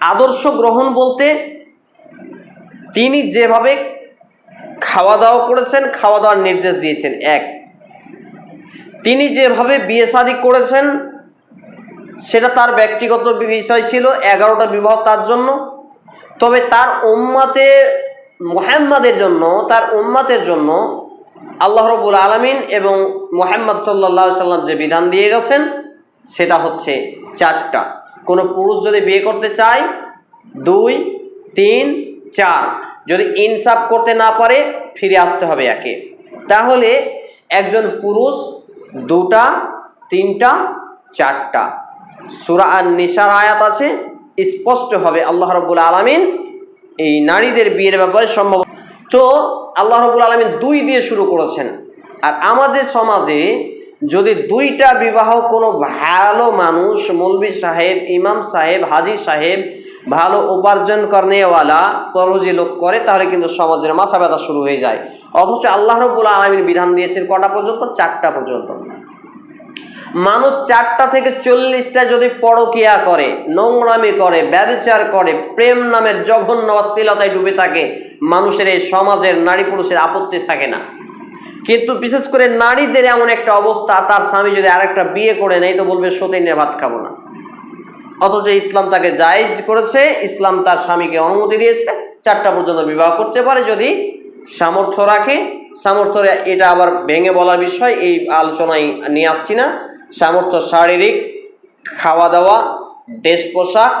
আদর্শ গ্রহণ বলতে তিনি যেভাবে খাওয়া দাওয়া করেছেন খাওয়া দাওয়ার নির্দেশ দিয়েছেন। এক, তিনি যেভাবে বিয়ে শাদী করেছেন, সেটা তার ব্যক্তিগত বিষয় ছিল, এগারোটা বিবাহ তার জন্য। তবে তার উম্মাতের মোহাম্মদের জন্য, তার উম্মাতের জন্য আল্লাহ রবুল আলমিন এবং মোহাম্মদ সাল্লা সাল্লাম যে বিধান দিয়ে গেছেন, সেটা হচ্ছে চারটা। কোনো পুরুষ যদি বিয়ে করতে চায়, দুই, তিন, চার, যদি ইনসাফ করতে না পারে, ফিরে আসতে হবে একে। তাহলে একজন পুরুষ দুটা, তিনটা, চারটা। সুরা আর নিশার আয়াত আছে স্পষ্টভাবে আল্লাহ রব্বুল আলমিন এই নারীদের বিয়ের ব্যাপারে সম্ভব। তো আল্লাহ রবুল আলমিন দুই দিয়ে শুরু করেছেন। আর আমাদের সমাজে যদি দুইটা বিবাহ কোনো ভালো মানুষ মৌলবী সাহেব, ইমাম সাহেব, হাজি সাহেব ভালো উপার্জন করেওয়ালা পরজি লোক করে, তাহলে কিন্তু সমাজের মাথা ব্যথা শুরু হয়ে যায়। অথচ আল্লাহ রবুল আলমিন বিধান দিয়েছেন, কটা পর্যন্ত? চারটা পর্যন্ত। মানুষ চারটা থেকে চল্লিশটা যদি পরকিয়া করে, নোংরামি করে ব্যবচার করে, প্রেম নামের জঘন্য অশ্লীলতায় ডুবে থাকে, মানুষের এই সমাজের নারী পুরুষের আপত্তি থাকে না। কিন্তু বিশেষ করে নারীদের এমন একটা অবস্থা, তার স্বামী যদি আরেকটা বিয়ে করে নেই তো বলবে সতীনের ভাত খাব না। অথচ ইসলাম তাকে জায়েজ করেছে, ইসলাম তার স্বামীকে অনুমতি দিয়েছে, চারটা পর্যন্ত বিবাহ করতে পারে যদি সামর্থ্য রাখে। সামর্থ্য এটা আবার ভেঙে বলার বিষয়, এই আলোচনায় নিয়ে আসছি না। সামর্থ্য শারীরিক খাওয়া দাওয়া ড্রেস পোশাক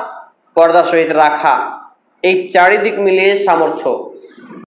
পর্দা সহিত রাখা, এই চারিদিক মিলিয়ে সামর্থ্য।